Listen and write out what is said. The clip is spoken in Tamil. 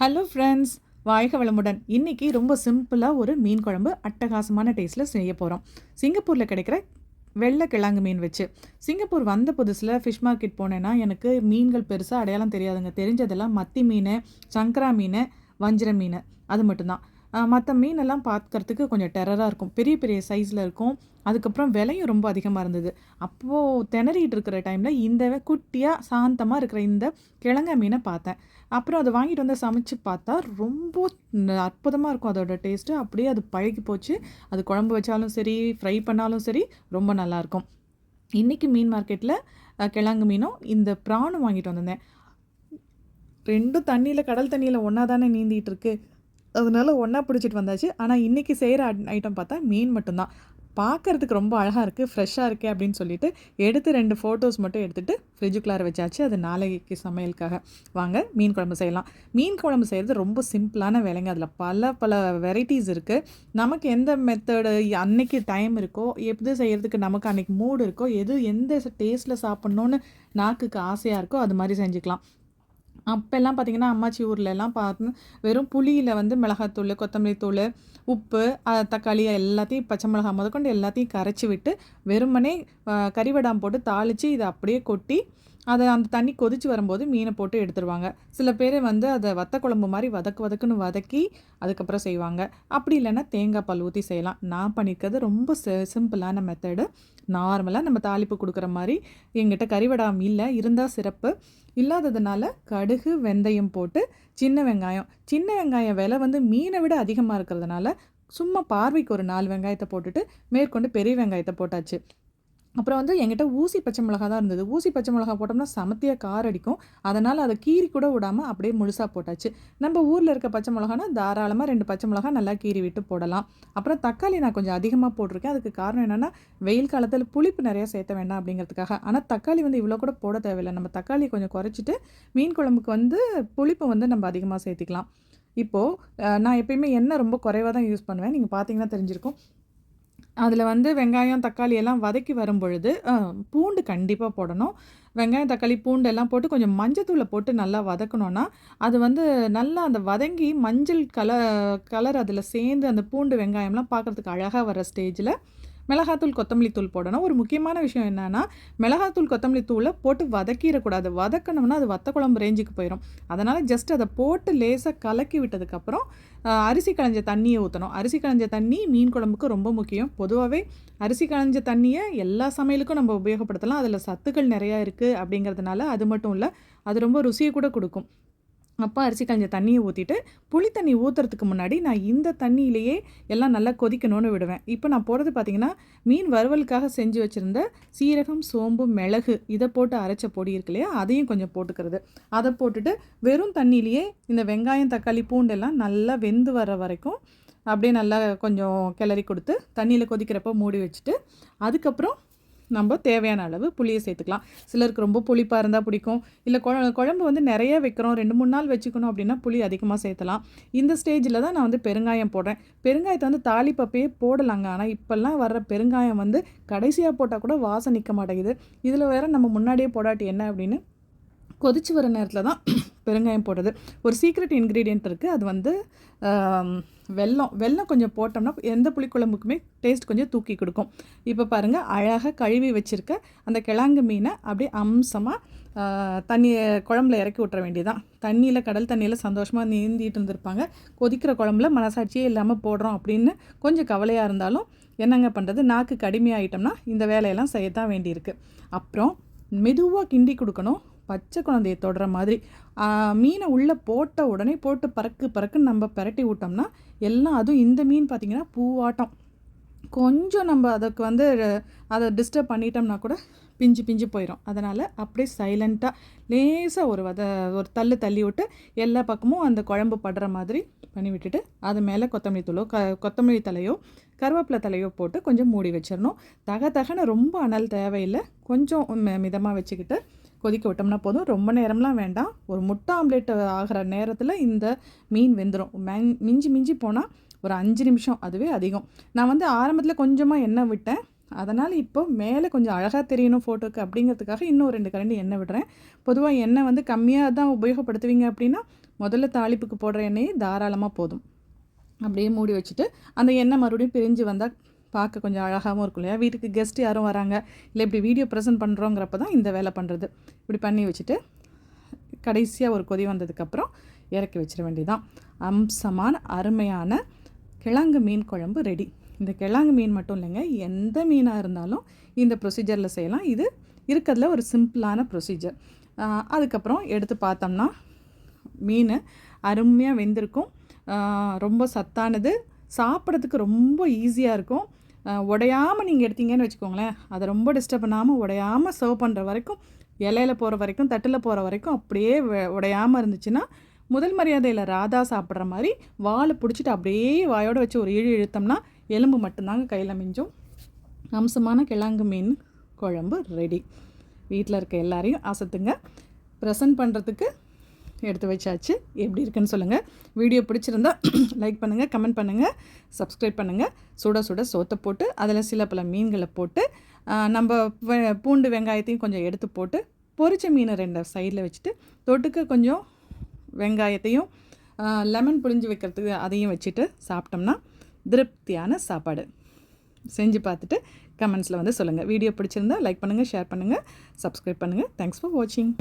ஹலோ ஃப்ரெண்ட்ஸ் வாழ்க வளமுடன். இன்னைக்கு ரொம்ப சிம்பிளாக ஒரு மீன் குழம்பு அட்டகாசமான டேஸ்ட்டில் செய்ய போகிறோம் சிங்கப்பூரில் கிடைக்கிற வெள்ளை கிழங்கு மீன் வச்சு. சிங்கப்பூர் வந்த புதுசில் ஃபிஷ் மார்க்கெட் போனேன்னா எனக்கு மீன்கள் பெருசாக அடையாளம் தெரியாதுங்க. தெரிஞ்சதெல்லாம் மத்தி மீன் சங்கரா மீன் வஞ்சிர மீன். அது மட்டும்தான். மற்ற மீனெல்லாம் பார்க்கறதுக்கு கொஞ்சம் டெரராக இருக்கும். பெரிய பெரிய சைஸில் இருக்கும். அதுக்கப்புறம் விலையும் ரொம்ப அதிகமாக இருந்தது. அப்போது திணறிட்டு இருக்கிற டைமில் இந்த குட்டியாக சாந்தமாக இருக்கிற இந்த கிழங்க மீனை பார்த்தேன். அப்புறம் அதை வாங்கிட்டு வந்து சமைச்சு பார்த்தா ரொம்ப அற்புதமாக இருக்கும் அதோட டேஸ்ட்டு அப்படியே அது பழகி போச்சு. அது குழம்பு வச்சாலும் சரி ஃப்ரை பண்ணாலும் சரி ரொம்ப நல்லாயிருக்கும் இன்றைக்கி மீன் மார்க்கெட்டில் கிழங்கு மீனும் இந்த ப்ரானும் வாங்கிட்டு வந்திருந்தேன். ரெண்டும் தண்ணியில் கடல் தண்ணியில் ஒன்றா தானே நீந்திகிட்டு இருக்குது அதனால ஒன்றா பிடிச்சிட்டு வந்தாச்சு. ஆனால் இன்றைக்கி செய்கிற ஐட்டம் பார்த்தா மீன் மட்டும்தான். பார்க்கறதுக்கு ரொம்ப அழகாக இருக்குது ஃப்ரெஷ்ஷாக இருக்கே அப்படின்னு சொல்லிட்டு எடுத்து ரெண்டு ஃபோட்டோஸ் மட்டும் எடுத்துகிட்டு ஃப்ரிட்ஜுக்குள்ளார வச்சாச்சு. அது நாளைக்கு சமையலுக்காக. வாங்க மீன் குழம்பு செய்யலாம். மீன் குழம்பு செய்கிறது ரொம்ப சிம்பிளான வேலைங்க. அதில் பல பல வெரைட்டிஸ் இருக்குது நமக்கு எந்த மெத்தடு அன்னைக்கு டைம் இருக்கோ எது செய்கிறதுக்கு நமக்கு அன்னைக்கு மூடு இருக்கோ எது எந்த டேஸ்ட்டில் சாப்பிட்ணுன்னு நாக்குக்கு ஆசையாக இருக்கோ அது மாதிரி செஞ்சுக்கலாம். அப்போல்லாம் பார்த்திங்கன்னா அம்மாச்சி ஊர்லலாம் பார்த்து வெறும் புளியில் வந்து மிளகாத்தூள் கொத்தமல்லி தூள் உப்பு தக்காளி எல்லாத்தையும் பச்சை மிளகா முதற்கொண்டு எல்லாத்தையும் கரைச்சி விட்டு வெறுமனே கறிவடாம் போட்டு தாளித்து இதை அப்படியே கொட்டி அதை அந்த தண்ணி கொதித்து வரும்போது மீனை போட்டு எடுத்துருவாங்க. சில பேர் வந்து அதை வத்த குழம்பு மாதிரி வதக்கு வதக்குன்னு வதக்கி அதுக்கப்புறம் செய்வாங்க. அப்படி இல்லைன்னா தேங்காய் பால் ஊற்றி செய்யலாம். நான் பண்ணியிருக்கிறது ரொம்ப சிம்பிளான மெத்தடு நார்மலாக நம்ம தாளிப்பு கொடுக்குற மாதிரி எங்கிட்ட கறிவடாம் இல்லை இருந்தால் சிறப்பு. இல்லாததுனால கடுகு வெந்தயம் போட்டு சின்ன வெங்காயம். சின்ன வெங்காயம் விலை வந்து மீனை விட அதிகமாக இருக்கிறதுனால சும்மா பார்வைக்கு ஒரு நாலு வெங்காயத்தை போட்டுட்டு மேற்கொண்டு பெரிய வெங்காயத்தை போட்டாச்சு. அப்புறம் வந்து எங்கிட்ட ஊசி பச்சை மிளகா தான் இருந்தது. ஊசி பச்சை மிளகா போட்டோம்னா சமத்தியாக கார் அடிக்கும். அதனால் அதை கீறி கூட விடாமல் அப்படியே முழுசாக போட்டாச்சு. நம்ம ஊரில் இருக்க பச்சை மிளகானா தாராளமாக ரெண்டு பச்சை மிளகா நல்லா கீறி விட்டு போடலாம். அப்புறம் தக்காளி நான் கொஞ்சம் அதிகமாக போட்டிருக்கேன். அதுக்கு காரணம் என்னென்னா வெயில் காலத்தில் புளிப்பு நிறையா சேர்த்த வேண்டாம் அப்படிங்கிறதுக்காக. ஆனால் தக்காளி வந்து இவ்வளோ கூட போட தேவையில்லை. நம்ம தக்காளி கொஞ்சம் குறைச்சிட்டு மீன் குழம்புக்கு வந்து புளிப்பு வந்து நம்ம அதிகமாக சேர்த்திக்கலாம். இப்போது நான் எப்பயுமே எண்ணெய் ரொம்ப குறைவாக தான் யூஸ் பண்ணுவேன். நீங்கள் பார்த்தீங்கன்னா தெரிஞ்சிருக்கும். அதில் வந்து வெங்காயம் தக்காளி எல்லாம் வதக்கி வரும் பொழுது பூண்டு கண்டிப்பாக போடணும். வெங்காயம் தக்காளி பூண்டு எல்லாம் போட்டு கொஞ்சம் மஞ்சத்தூளை போட்டு நல்லா வதக்கணுன்னா அது வந்து நல்லா அந்த வதங்கி மஞ்சள் கலர் கலர் அதில் சேர்ந்து அந்த பூண்டு வெங்காயம்லாம் பார்க்குறதுக்கு அழகாக வர ஸ்டேஜில் மிளகாத்தூள் கொத்தமல்லி தூள் போடணும். ஒரு முக்கியமான விஷயம் என்னென்னா மிளகாத்தூள் கொத்தமல்லி தூளை போட்டு வதக்கிடக்கூடாது. வதக்கணும்னா அது வத்த குழம்பு ரேஞ்சுக்கு போயிடும் அதனால் ஜஸ்ட் அதை போட்டு லேசாக கலக்கி விட்டதுக்கப்புறம் அரிசி களைஞ்ச தண்ணியை ஊற்றணும் அரிசி களைஞ்ச தண்ணி மீன் குழம்புக்கு ரொம்ப முக்கியம். பொதுவாகவே அரிசி களைஞ்ச தண்ணியை எல்லா சமையலுக்கும் நம்ம உபயோகப்படுத்தலாம். அதில் சத்துக்கள் நிறையா இருக்குது அப்படிங்கிறதுனால அது மட்டும் இல்லை அது ரொம்ப ருசியை கூட கொடுக்கும். அப்போ அரிசி கஞ்ச தண்ணியை ஊற்றிட்டு புளி தண்ணி ஊற்றுறதுக்கு முன்னாடி நான் இந்த தண்ணியிலேயே எல்லாம் நல்லா கொதிக்கணும்னு விடுவேன். இப்போ நான் போடுறது பார்த்திங்கன்னா மீன் வறுவலுக்காக செஞ்சு வச்சுருந்த சீரகம் சோம்பு மிளகு இதை போட்டு அரைச்ச பொடி இருக்கு இல்லையா அதையும் கொஞ்சம் போட்டுக்கிறது. அதை போட்டுட்டு வெறும் தண்ணியிலேயே இந்த வெங்காயம் தக்காளி பூண்டெல்லாம் நல்லா வெந்து வர வரைக்கும் அப்படியே நல்லா கொஞ்சம் கிளறி கொடுத்து தண்ணியில் கொதிக்கிறப்போ மூடி வச்சுட்டு அதுக்கப்புறம் நம்ம தேவையான அளவு புளியை சேர்த்துக்கலாம். சிலருக்கு ரொம்ப புளிப்பாக இருந்தால் பிடிக்கும். இல்லை குழம்பு வந்து நிறைய வைக்கிறோம். ரெண்டு மூணு நாள் வச்சுக்கணும் அப்படின்னா புளி அதிகமாக சேர்த்தலாம். இந்த ஸ்டேஜில் தான் நான் வந்து பெருங்காயம் போடுறேன். பெருங்காயத்தை வந்து தாளிப்பப்பையே போடலாங்க. ஆனால் இப்போல்லாம் வர்ற பெருங்காயம் வந்து கடைசியாக போட்டால் கூட வாசம் நிற்க மாட்டேங்குது. இதில் வேறு நம்ம முன்னாடியே போடாட்டி என்ன அப்படின்னு கொதிச்சு வர நேரத்தில் தான் பெருங்காயம் போடுறது. ஒரு சீக்ரெட் இன்க்ரீடியன்ட் இருக்குது அது வந்து வெல்லம். வெல்லம் கொஞ்சம் போட்டோம்னா எந்த புளிக்குழம்புக்குமே டேஸ்ட் கொஞ்சம் தூக்கி கொடுக்கும். இப்போ பாருங்கள் அழகாக கழுவி வச்சுருக்க அந்த கிழங்கு மீனை அப்படியே அம்சமாக தண்ணியை குழம்புல இறக்கி விட்டுற வேண்டியதான் தண்ணியில் கடல் தண்ணியில் சந்தோஷமாக நீந்திட்டு இருந்திருப்பாங்க. கொதிக்கிற குழம்புல மனசாட்சியே இல்லாமல் போடுறோம் அப்படின்னு கொஞ்சம் கவலையாக இருந்தாலும் என்னங்க பண்ணுறது நாக்கு கடுமையாயிட்டோம்னா இந்த வேலையெல்லாம் செய்யத்தான் வேண்டியிருக்கு. அப்புறம் மெதுவாக கிண்டி கொடுக்கணும். பச்சை குழந்தைய தொடுற மாதிரி மீனை உள்ளே போட்ட உடனே போட்டு பறக்கு பறக்குன்னு நம்ம பரட்டி விட்டோம்னா எல்லாம் அதுவும் இந்த மீன் பார்த்திங்கன்னா பூவாட்டம். கொஞ்சம் நம்ம அதுக்கு வந்து அதை டிஸ்டர்ப் பண்ணிட்டோம்னா கூட பிஞ்சு பிஞ்சு போயிடும் அதனால் அப்படியே சைலண்ட்டாக லேசாக ஒரு வத ஒரு தள்ளு தள்ளி விட்டு எல்லா பக்கமும் அந்த குழம்பு படுற மாதிரி பண்ணி விட்டுட்டு அது மேலே கொத்தமல்லி தூளோ க கொத்தமல்லி தலையோ கருவேப்பிலை தலையோ போட்டு கொஞ்சம் மூடி வச்சிடணும். தக தகன ரொம்ப அனல் தேவையில்லை. கொஞ்சம் மிதமாக வச்சுக்கிட்டு கொதிக்க விட்டோம்னா போதும். ரொம்ப நேரம்லாம் வேண்டாம். ஒரு முட்டை ஆம்லேட் ஆகிற நேரத்தில் இந்த மீன் வெந்துடும் மிஞ்சி மிஞ்சி போனால் ஒரு அஞ்சு நிமிஷம் அதுவே அதிகம். நான் வந்து ஆரம்பத்தில் கொஞ்சமாக எண்ணெய் விட்டேன். அதனால் இப்போ மேலே கொஞ்சம் அழகாக தெரியணும் ஃபோட்டோக்கு அப்படிங்கிறதுக்காக இன்னும் ரெண்டு கரண்டி எண்ணெய் விடுறேன். பொதுவாக எண்ணெய் வந்து கம்மியாக தான் உபயோகப்படுத்துவீங்க அப்படின்னா முதல்ல தாளிப்புக்கு போடுற எண்ணெயே தாராளமாக போதும். அப்படியே மூடி வச்சுட்டு அந்த எண்ணெய் மறுபடியும் பிரிஞ்சு வந்தால் பார்க்க கொஞ்சம் அழகாகவும் இருக்கும் இல்லையா? வீட்டுக்கு கெஸ்ட் யாரும் வராங்க. இல்லை இப்படி வீடியோ ப்ரெசென்ட் பண்ணுறோங்கிறப்ப தான் இந்த வேலை பண்ணுறது இப்படி பண்ணி வச்சுட்டு கடைசியாக ஒரு கொதி வந்ததுக்கப்புறம் இறக்கி வச்சிட வேண்டியதான் அம்சமான அருமையான கிழங்கு மீன் குழம்பு ரெடி இந்த கிழங்கு மீன் மட்டும் இல்லைங்க எந்த மீனாக இருந்தாலும் இந்த ப்ரொசீஜரில் செய்யலாம். இது இருக்கிறதுல ஒரு சிம்பிளான ப்ரொசீஜர் அதுக்கப்புறம் எடுத்து பார்த்தோம்னா மீன் அருமையாக வெந்திருக்கும். ரொம்ப சத்தானது. சாப்பிட்றதுக்கு ரொம்ப ஈஸியாக இருக்கும். உடையாமல் நீங்கள் எடுத்தீங்கன்னு வச்சுக்கோங்களேன். அதை ரொம்ப டிஸ்டர்ப் பண்ணாமல் உடையாமல் சர்வ் பண்ணுற வரைக்கும் இலையில போகிற வரைக்கும் தட்டில் போகிற வரைக்கும் அப்படியே உடையாமல் இருந்துச்சுன்னா முதல் மரியாதையில் ராதா சாப்பிட்ற மாதிரி வாழை பிடிச்சிட்டு அப்படியே வாயோடு வச்சு ஒரு இழு இழுத்தோம்னா எலும்பு மட்டும்தாங்க கையில் மிஞ்சும். அம்சமான கிழங்கு மீன் குழம்பு ரெடி வீட்டில் இருக்க எல்லாரையும் அசத்துங்க. ப்ரெசன்ட் பண்ணுறதுக்கு எடுத்து வச்சாச்சு. எப்படி இருக்குன்னு சொல்லுங்கள் வீடியோ பிடிச்சிருந்தா லைக் பண்ணுங்கள் கமெண்ட் பண்ணுங்கள் சப்ஸ்கிரைப் பண்ணுங்கள் சுட சுட சோத்தை போட்டு அதில் சில பல மீன்களை போட்டு நம்ம பூண்டு வெங்காயத்தையும் கொஞ்சம் எடுத்து போட்டு பொரிச்ச மீனை ரெண்டு சைடில் வச்சுட்டு தொட்டுக்க கொஞ்சம் வெங்காயத்தையும் லெமன் புழிஞ்சு வைக்கிறதுக்கு அதையும் வச்சுட்டு சாப்பிட்டோம்னா திருப்தியான சாப்பாடு. செஞ்சு பார்த்துட்டு கமெண்ட்ஸில் வந்து சொல்லுங்கள் வீடியோ பிடிச்சிருந்தா லைக் பண்ணுங்கள் ஷேர் பண்ணுங்கள் சப்ஸ்கிரைப் பண்ணுங்கள் தேங்க்ஸ் ஃபார் வாட்சிங்